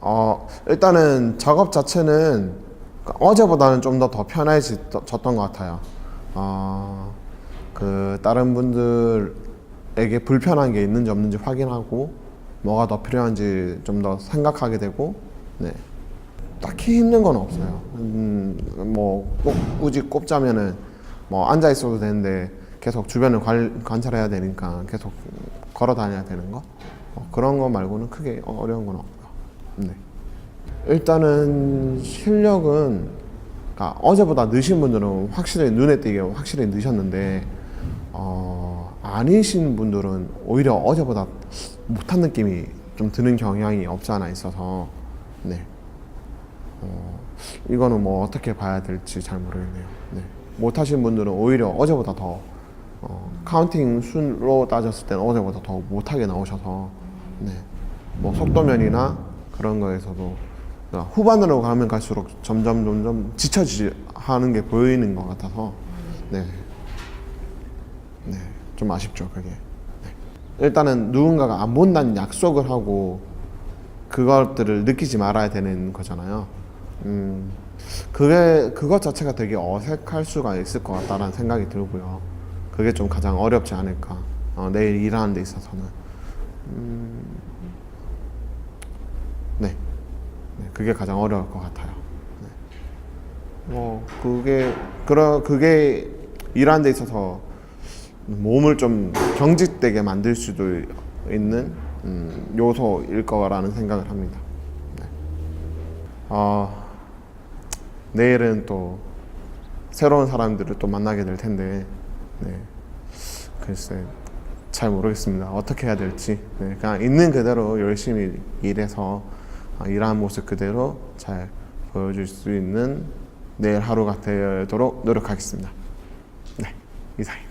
어, 일단은 작업 자체는 어제보다는 좀 더 더 편해졌던 것 같아요. 어, 그 다른 분들에게 불편한 게 있는지 없는지 확인하고 뭐가 더 필요한지 좀 더 생각하게 되고, 네. 딱히 힘든 건 없어요. 음, 뭐꼭 굳이 꼽자면은 뭐 앉아 있어도 되는데 계속 주변을 관, 관찰해야 되니까 계속 걸어 다녀야 되는 거 어, 그런 거 말고는 크게 어려운 건 없고요. 네. 일단은 실력은 그러니까 어제보다 느신 분들은 확실히 눈에 띄게 확실히 느셨는데 어, 아니신 분들은 오히려 어제보다 못한 느낌이 좀 드는 경향이 없지 않아 있어서 네. 어, 이거는 뭐 어떻게 봐야 될지 잘 모르겠네요. 네. 못하신 분들은 오히려 어제보다 더 어, 카운팅 순으로 따졌을 때는 어제보다 더 못하게 나오셔서 네. 뭐 속도면이나 그런 거에서도 후반으로 가면 갈수록 점점 점점 지쳐지 하는 게 보이는 것 같아서 네. 네. 좀 아쉽죠 그게. 네. 일단은 누군가가 안 본다는 약속을 하고 그것들을 느끼지 말아야 되는 거잖아요. 음, 그게 그것 자체가 되게 어색할 수가 있을 것 같다라는 생각이 들고요. 그게 좀 가장 어렵지 않을까. 어, 내일 일하는 데 있어서는. 음, 네. 네, 그게 가장 어려울 것 같아요. 네. 뭐 그게 그러 그게 일하는 데 있어서 몸을 좀 경직되게 만들 수도 있는 음, 요소일 거라는 생각을 합니다. 네. 어, 내일은 또 새로운 사람들을 또 만나게 될 텐데, 네. 글쎄 잘 모르겠습니다. 어떻게 해야 될지. 네, 그냥 있는 그대로 열심히 일해서 어, 일하는 모습 그대로 잘 보여줄 수 있는 내일 하루가 되도록 노력하겠습니다. 네, 이상입니다.